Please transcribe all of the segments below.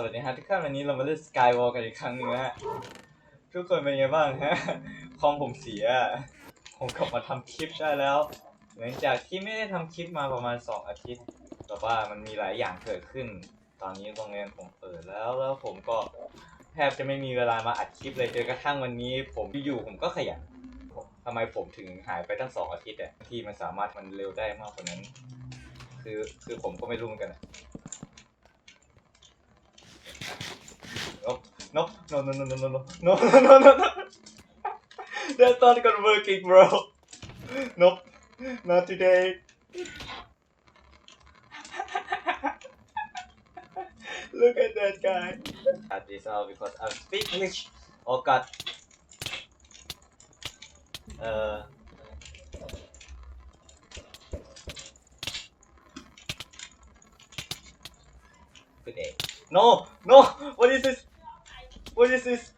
สวัสดีฮะทุกท่านวันนี้เรามาเล่น Skywall กันอีกครั้งหนึงนะฮะทุกคนเป็นไงบ้างฮะคอมผมเสีย ผมกลับมาทำคลิปได้แล้ว หลังจากที่ไม่ได้ทำคลิปมาประมาณ 2 อาทิตย์ แต่ว่ามันมีหลายอย่างเกิดขึ้น ตอนนี้โรงเรียนผมเปิดแล้วแล้วผมก็แทบจะไม่มีเวลามาอัดคลิปเลยจนกระทั่งวันนี้ ผมอยู่ผมก็ขยันทำไมผมถึงหายไปตั้งสองอาทิตย์อะที่มันสามารถมันเร็วได้มากกว่านั้น คือคือผมก็ไม่รู้เหมือนกัน No, no, no, no, no, no, no, no, no, no, no. That's not gonna working, bro. Nope, not today. Look at that guy. Cut this out because I speak English. Oh God. Uh. Good day. No, no. What is this? What is this?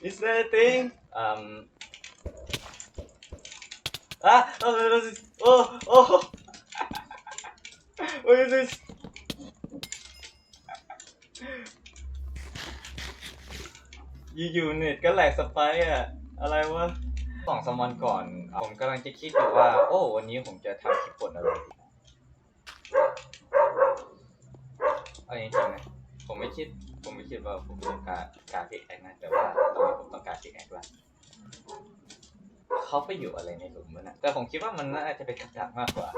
Is that a thing? Um. Ah! Oh, what is this? Oh, oh! what is this? อยู่ๆเน็ตก็แหลกสไปร์อะอะไรวะสองสามวันก่อน ผมกำลังจะคิดอยู่ว่า โอ้ วันนี้ผมจะทำคลิปบทอะไรดีเอาจริงๆนะ ผมไม่คิด ผมไม่คิดว่าผมต้องการการพิกแอคนะแต่ว่าตอนนี้ผมต้องการพิกแอคละเขาไปอยู่อะไรในหลุมมันนะแต่ผมคิดว่ามันน่าจะเป็นกระดาษมากกว่า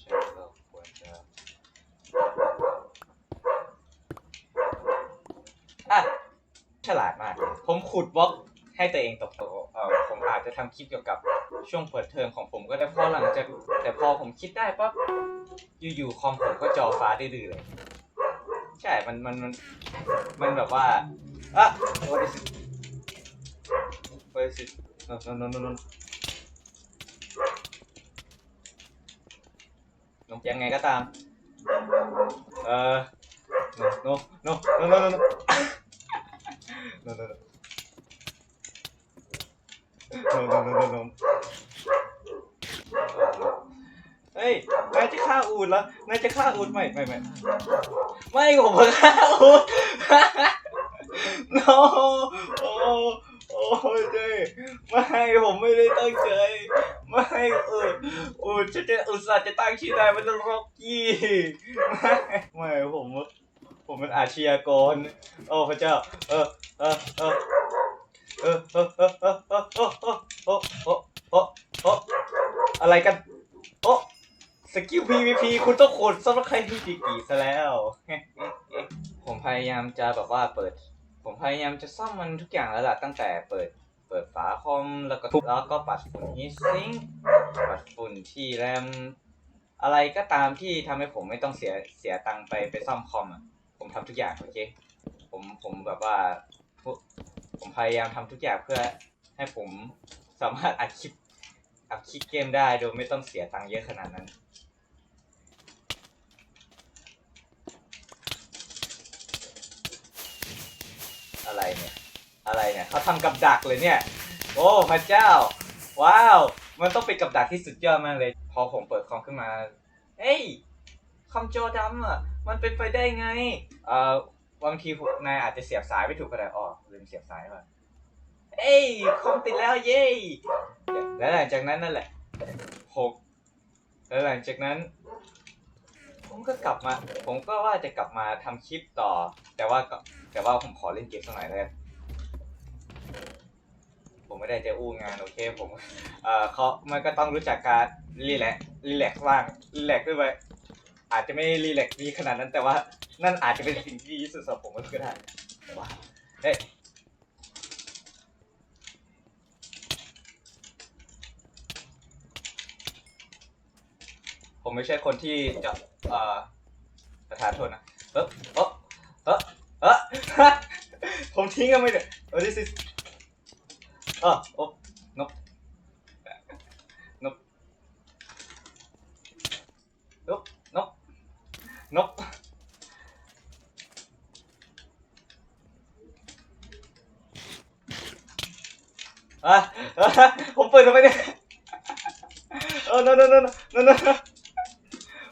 ใช่เราควรจะอะฉลาดมาก ผมขุดบล็อกให้ตัวเองตกโตเออผมอาจจะทำคลิปเกี่ยวกับช่วงเปิดเทอมของผมก็ได้เพราะหลังจากแต่พอผมคิดได้ปั๊บอยู่ๆคอมผมก็จอฟ้าดื้อเลย ใช่ มัน มัน มัน มันแบบว่าอะ what is it what is it no no no no no no ยังไงก็ตาม เอ่อ no no no no no no no no no no no no no no no เฮ้ย นายจะฆ่าอูดแล้วนายจะฆ่าอูดไม่ไม่ไม่ไม่ผมเพิ่ฆ่าอูด no โอ้โอ้เจ้ไม่ผมไม่ได้ตั้งใจไม่เอออูดจะจะอุตส่าห์จะตั้งชื่อนายมันร็อกกี้ไม่ไม่ผมผมเป็นอาชญากรโอ้พระเจ้า เออเออเออเออเออเออเออเออเออเออเออเออเออเอออะไรกันโอ้ สกิล PVP คุณต้องขนสำหรับใครที่ดีกี่ซะแล้ว ผมพยายามจะแบบว่าเปิด ผมพยายามจะซ่อมมันทุกอย่างแล้วล่ะตั้งแต่เปิด เปิดฝาคอมแล้วก็แล้วก็ปัดฝุ่นที่ซิงค์ปัดฝุ่นที่แรม อะไรก็ตามที่ทำให้ผมไม่ต้องเสียเสียตังค์ไปไปซ่อมคอมอะผมทำทุกอย่างโอเคผมผมแบบว่า ผมพยายามทำทุกอย่างเพื่อให้ผมสามารถอัดคลิปอัดคลิปเกมได้โดยไม่ต้องเสียตังค์เยอะขนาดนั้น อะไรเนี่ย อะไรเนี่ยเขาทำกับดักเลยเนี่ย โอ้พระเจ้า ว้าว มันต้องเป็นกับดักที่สุดยอดมากเลย พอผมเปิดคอมขึ้นมา เฮ้ยคอมโจดำอะ มันเป็นไปได้ไง เอ่อบางทีผมนายอาจจะเสียบสายไม่ถูกก็ได้อ๋อลืมเสียบสายป่ะเอ้ยคอมติดแล้วเย้ แล้วหลังจากนั้นนั่นแหละผมแล้วหลังจากนั้น ผมก็กลับมา ผมก็ว่าจะกลับมาทำคลิปต่อ แต่ว่าก็แต่ว่าผมขอเล่นเกมสักหน่อยเลย ผมไม่ได้จะอู้งานโอเคผม เอ่อเขามันก็ต้องรู้จักการรีแลกซ์รีแลกซ์บ้างรีแลกซ์ด้วยไหมอาจจะไม่รีแลกซ์ดีขนาดนั้นแต่ว่านั่นอาจจะเป็นสิ่งที่ดีที่สุดสำหรับผมก็ได้แต่ว่าเฮ้ย ผมไม่ใช่คนที่จะเอ่อประธานโทษนะเออเออเออเออผมทิ้งกันไม่ได้เออ this is เออโอ้นกนกนกนกนกอะอะผมเปิดทำไมเนี่ยเออ no no no no no no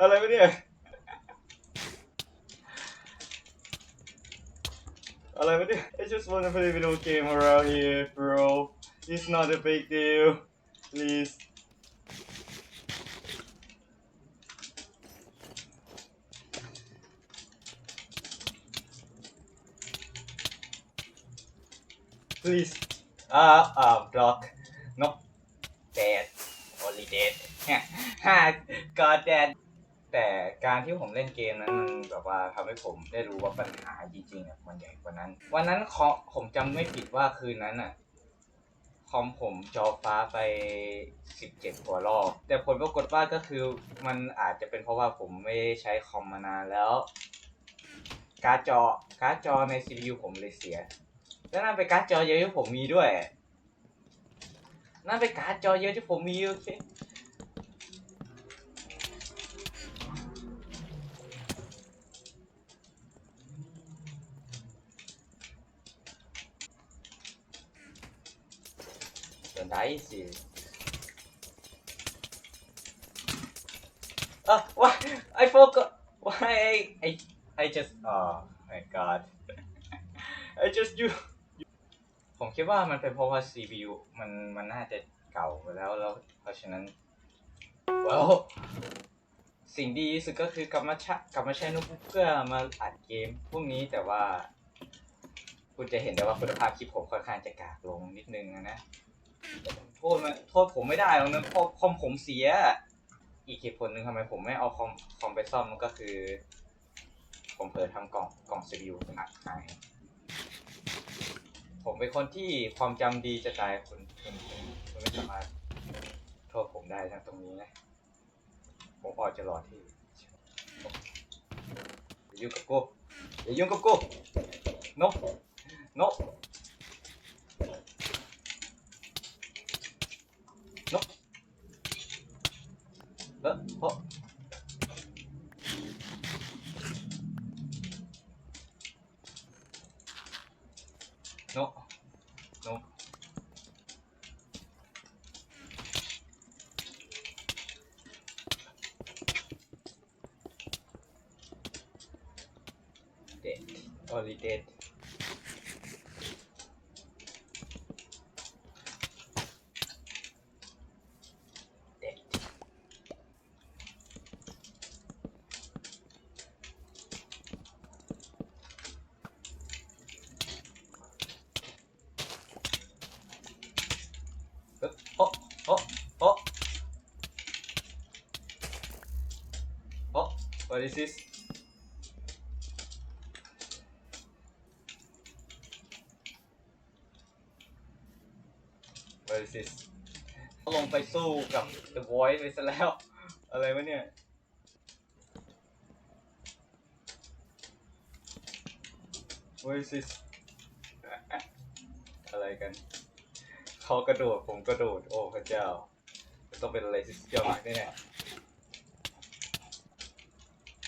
อะไรวะเนี่ย อะไรวะเนี่ย I just wanna play video game around here bro it's not a big deal please please อ่าอ่า block no dead only dead ฮ่า god dead แต่การที่ผมเล่นเกมนั้นมันแบบว่าทำให้ผมได้รู้ว่าปัญหาจริงๆอะมันใหญ่กว่านั้น วันนั้นคอมผมจำไม่ผิดว่าคืนนั้นอะคอมผมจอฟ้าไป 17 กว่ารอบ แต่ผลปรากฏว่าก็คือมันอาจจะเป็นเพราะว่าผมไม่ได้ใช้คอมมานานแล้ว การ์ดจอการ์ดจอใน CPU ผมเลยเสีย แล้วนั่นเป็นการ์ดจอเยอะที่ผมมีด้วย นั่นเป็นการ์ดจอเยอะที่ผมมีโอเค The nice is. Uh, what? I forgot. Why I, I, just. Oh my god. I just you. ผมคิดว่ามันเป็นเพราะว่า CPU มันมันน่าจะเก่าไปแล้วแล้ว เพราะฉะนั้น well สิ่งดีสุดก็คือกลับมาชะกลับมาใช้โน้ตบุ๊กเพื่อมาอัดเกมพวกนี้แต่ว่า คุณจะเห็นได้ว่าคุณภาพคลิปผมค่อนข้างจะกากลงนิดนึงนะ โทษมันโทษผมไม่ได้หรอกนะเพราะคอมผมเสีย อีกเหตุผลหนึ่งทำไมผมไม่เอาคอมคอมไปซ่อมก็คือ ผมเผลอทำกล่องกล่อง CPU หักหายผมเป็นคนที่ความจำดีจะตายคุณคุณคุณไม่สามารถโทษผมได้นะตรงนี้นะ ผมพอจะรอที่อย่ายุ่งกับกูอย่ายุ่งกับกูนกนก の、の、dead, only dead. What is this what is this ลงไปสู้กับ The Voice ไปซะแล้ว อะไรวะเนี่ย what is this อะไรกัน เขากระโดด ผมกระโดด โอ้พระเจ้า ต้องเป็นอะไรที่สุดยอดแน่ๆ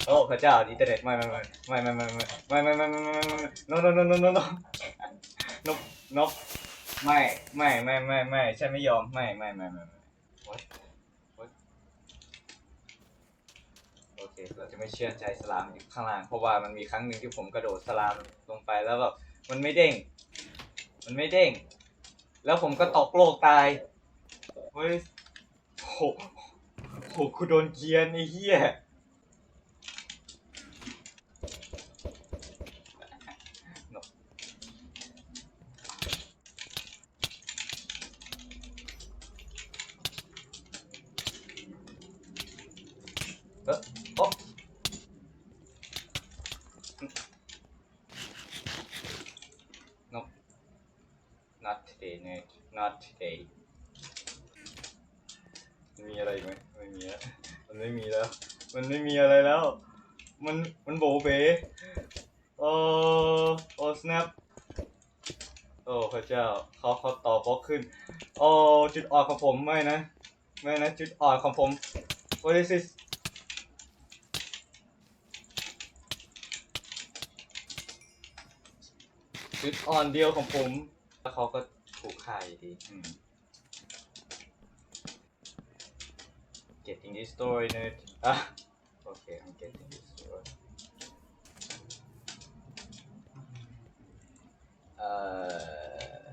โอ้พระเจ้าอินเทอร์เน็ตไม่ไม่ไม่ไม่ไม่ไม่ไม่ไม่ไม่ไม่ไม่ไม่ไม่ no no no no no no no no ไม่ไม่ไม่ไม่ไม่ฉันไม่ยอมไม่ไม่ไม่ไม่ไม่ What? What? โอเคเราจะไม่เชื่อใจสลามอยู่ข้างล่างเพราะว่ามันมีครั้งหนึ่งที่ผมกระโดดสลามลงไปแล้วแบบมันไม่เด้งมันไม่เด้งแล้วผมก็ตกโลกตายเฮ้ยโหโหกูโดนเกรียนไอ้เหี้ย เออโอ้ no not today Nick not today มีอะไรอีกไหมไม่มีแล้วมันไม่มีแล้ว มันไม่มีอะไรแล้ว มันมันโบเบโอ้โอ้ snap โอ้พระเจ้าเขาเขาต่อบล็อกขึ้น โอ้จุดอ่อนของผมไม่นะ ไม่นะ จุดอ่อนของผม what is this จุดอ่อนเดียวของผม แล้วเขาก็ถูกฆ่าอยู่ดี อืม getting destroyed เนยอะโอเค I'm getting destroyed เอ่อ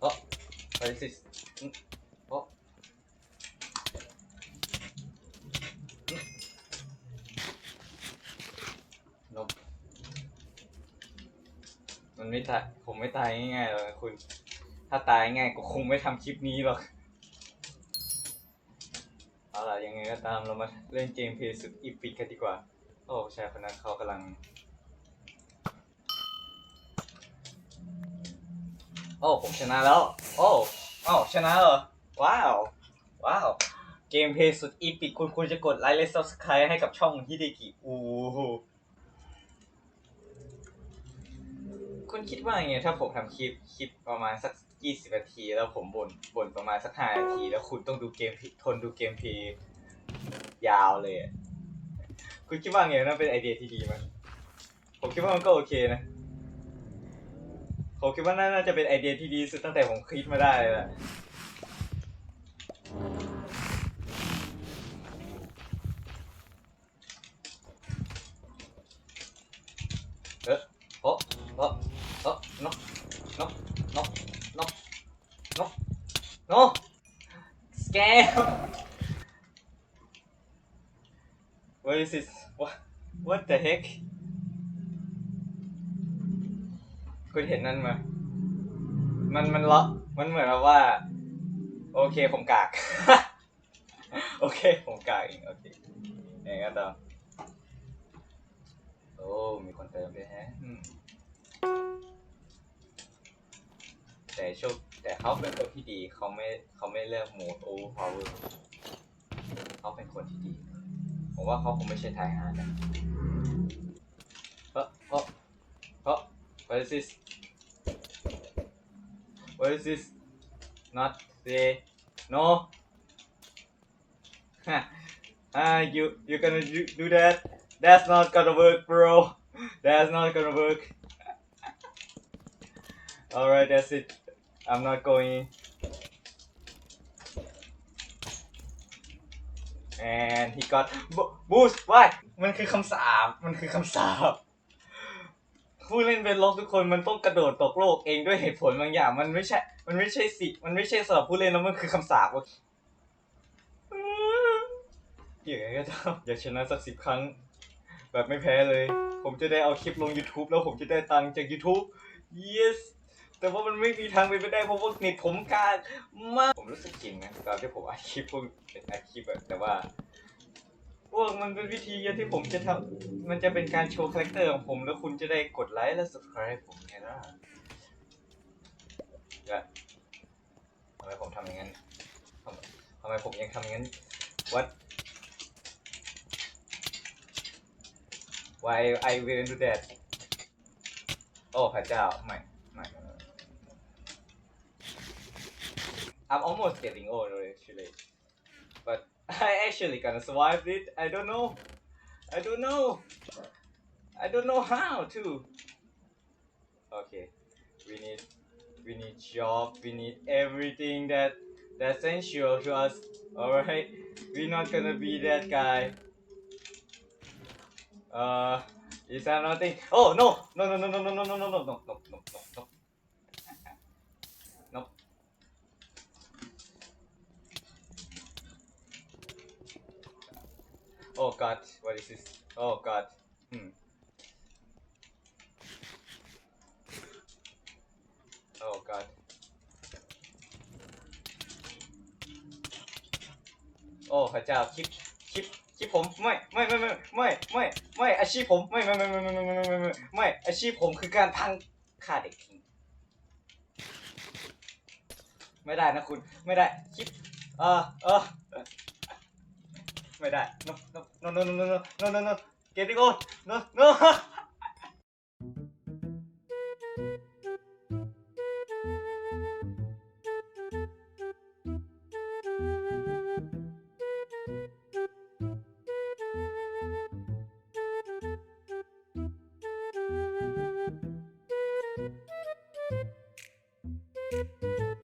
โอ้ what is this อืมโอ้อืม Nope มัน ไม่ตายผมไม่ตายง่ายๆหรอกนะคุณ ถ้าตายง่ายก็คงไม่ทำคลิปนี้หรอกเอาล่ะยังไงก็ตามเรามาเล่นเกมเพลย์สุดอีพิกกันดีกว่า โอ้ชายคนนั้นเขากำลัง โอ้ผมชนะแล้ว โอ้เอ้าชนะเหรอ ว้าว ว้าว เกมเพลย์สุดอีพิกคุณคุณจะกดไลค์และ subscribe ให้กับช่องฮิเดกิ อู คุณคิดว่าไงถ้าผมทำคลิปคลิปประมาณสัก20นาที แล้วผมบ่นบ่นประมาณสัก5นาที แล้วคุณต้องดูเกมทนดูเกมพลย์ยาวเลยอะคุณคิดว่าไงนั่นเป็นไอเดียที่ดีไหมผมคิดว่ามันก็โอเคนะผมคิดว่าน่าจะเป็นไอเดียที่ดีสุดตั้งแต่ผมคิดมาได้เลย เออโอ้โอ้โอ้นกนกนกนกนก นกสแกม What is this what what the heck คุณเห็นนั่นไหมมันมันเลาะมันเหมือนแบบว่า โอเคผมกาก โอเคผมกากเองโอเคอย่างนั้นต่อโอ้ มีคนเติมด้วยแฮะแต่โชค แต่เขาเป็นคนที่ดีเขาไม่เขาไม่เลือกโหมดโอเวอร์พาวเวอร์เขาเป็นคนที่ดี ผมว่าเขาคงไม่ใช่ทายฮาร์ดนะเฮ้เฮ้เฮ้ what is this what is this not say no ah you you gonna do, do that That's not gonna work, bro. That's not gonna work. Alright, that's it. I'm not going. And he got bo- boost. Why? มันคือคำสาปมันคือคำสาปผู้เล่นเป็นล็อกทุกคนมันต้องกระโดดตกโลกเองด้วยเหตุผลบางอย่าง มันไม่ใช่ มันไม่ใช่สิ มันไม่ใช่สำหรับผู้เล่นแล้วมันคือคำสาปอย่างไรก็ตามอยากชนะสักสิบครั้ง แบบไม่แพ้เลย ผมจะได้เอาคลิปลง YouTube แล้วผมจะได้ตังค์จาก YouTube yes แต่ว่ามันไม่มีทางเป็นไปได้เพราะว่าเน็ตผมกากมาก ผมรู้สึกเก่งนะตอนที่ผมอัดคลิปพวกเป็นอัดคลิปแบบแต่ว่าพวกมันเป็นวิธีเดียวที่ผมจะทำมันจะเป็นการโชว์คาแรคเตอร์ของผม แล้วคุณจะได้กดไลค์และ subscribe ผมไงล่ะและทำไมผมทำอย่างนั้นทำไมผมยังทำอย่างนั้น what why I will do that โอ้พระเจ้า ไม่ I'm almost getting old actually but I actually gonna survive it I don't know I don't know I don't know how to okay we need we need job we need everything that that's essential to us alright we're not gonna be that guy uh, is that nothing? Oh no! No no no no no no no no no no no no no Oh god, what is this? Oh god. Hmm. Oh god. โอ้พระเจ้าคลิปคลิปคลิปผมไม่ไม่ไม่ไม่ไม่ไม่ไม่อาชีพผมไม่ไม่ไม่ไม่ไม่ไม่ไม่ไม่ไม่ไม่อาชีพผมคือการพังฆ่าเด็กทิ้งไม่ได้นะคุณไม่ได้คลิปเออเออ ไม่ได้ no no no no no no no no no get it go no no